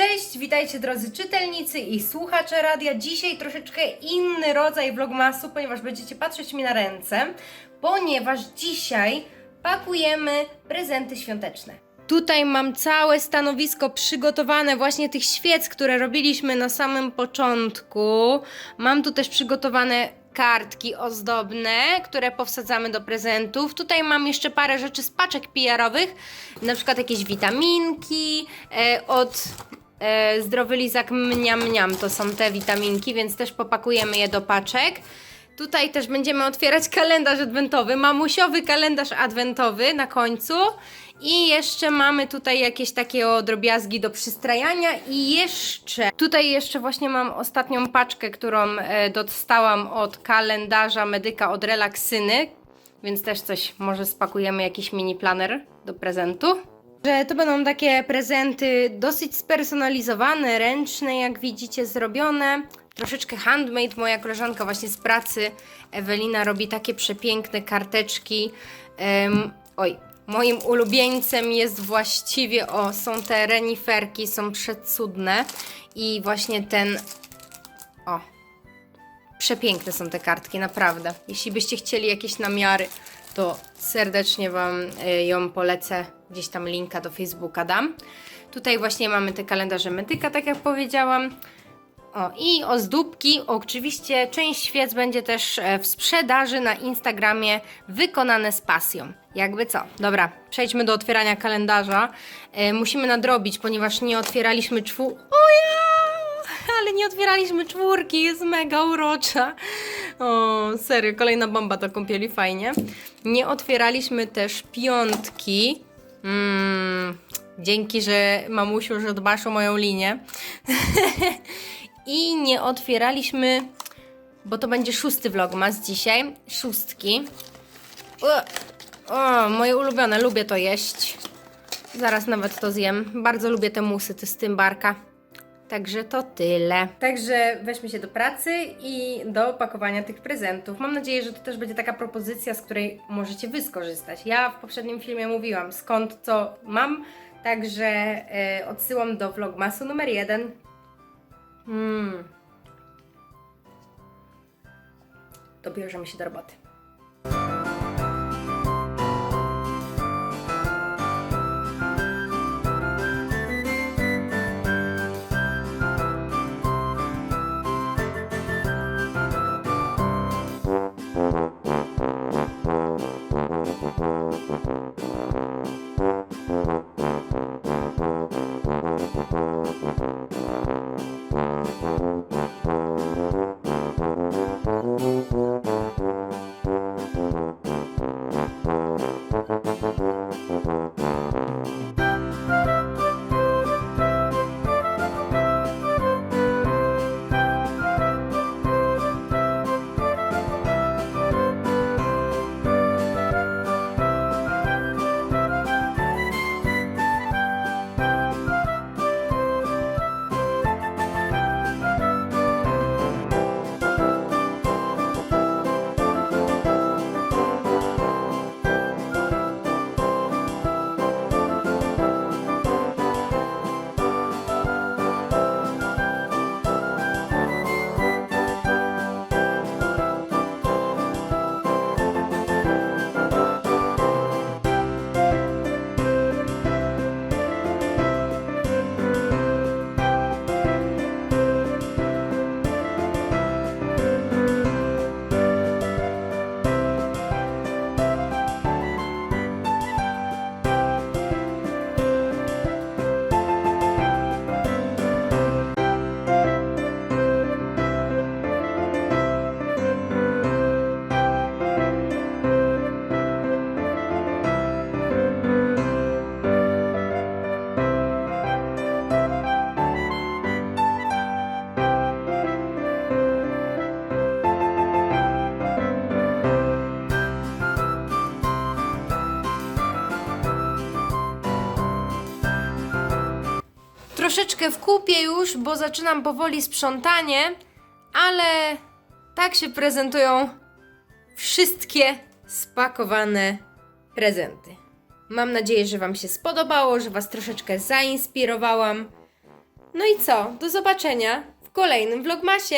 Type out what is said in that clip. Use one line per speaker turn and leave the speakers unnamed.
Cześć, witajcie drodzy czytelnicy i słuchacze radia. Dzisiaj troszeczkę inny rodzaj vlogmasu, ponieważ będziecie patrzeć mi na ręce, ponieważ dzisiaj pakujemy prezenty świąteczne. Tutaj mam całe stanowisko przygotowane właśnie tych świec, które robiliśmy na samym początku. Mam tu też przygotowane kartki ozdobne, które powsadzamy do prezentów. Tutaj mam jeszcze parę rzeczy z paczek PR-owych, na przykład jakieś witaminki e, od e, Zdrowy Lizak Mniam Mniam. To są te witaminki, więc też popakujemy je do paczek. Tutaj też będziemy otwierać kalendarz adwentowy, mamusiowy kalendarz adwentowy na końcu. I jeszcze mamy tutaj jakieś takie drobiazgi do przystrajania i jeszcze tutaj jeszcze właśnie mam ostatnią paczkę, którą e, dostałam od kalendarza medyka od Relaksyny, więc też coś może spakujemy jakiś mini planer do prezentu. Że to będą takie prezenty dosyć spersonalizowane, ręczne, jak widzicie, zrobione. Troszeczkę handmade. Moja koleżanka właśnie z pracy, Ewelina, robi takie przepiękne karteczki. Em, oj, moim ulubieńcem jest właściwie, o, są te reniferki, są przecudne. I właśnie ten, o, Przepiękne są te kartki, naprawdę. Jeśli byście chcieli jakieś namiary, to serdecznie Wam y, ją polecę. Gdzieś tam linka do Facebooka dam. Tutaj właśnie mamy te kalendarze medyka, tak jak powiedziałam. O, i ozdóbki. Oczywiście część świec będzie też e, w sprzedaży na Instagramie wykonane z pasją. Jakby co. Dobra, przejdźmy do otwierania kalendarza. E, musimy nadrobić, ponieważ nie otwieraliśmy czwu... O ja! Ale nie otwieraliśmy czwórki, jest mega urocza. O, serio, kolejna bomba do kąpieli, fajnie. Nie otwieraliśmy też piątki. Mm, dzięki, że mamusiu, że dbasz o moją linię. I nie otwieraliśmy, bo to będzie szósty vlogmas dzisiaj. Szóstki. O, moje ulubione, lubię to jeść. Zaraz nawet to zjem. Bardzo lubię te musy, te z tym barka. Także to tyle. Także weźmy się do pracy i do pakowania tych prezentów. Mam nadzieję, że to też będzie taka propozycja, z której możecie wy skorzystać. Ja w poprzednim filmie mówiłam skąd co mam, także e, odsyłam do vlogmasu numer jeden. Hmm. To bierzemy się do roboty. Troszeczkę w kupie już, bo zaczynam powoli sprzątanie, ale tak się prezentują wszystkie spakowane prezenty. Mam nadzieję, że Wam się spodobało, że Was troszeczkę zainspirowałam. No i co? Do zobaczenia w kolejnym vlogmasie.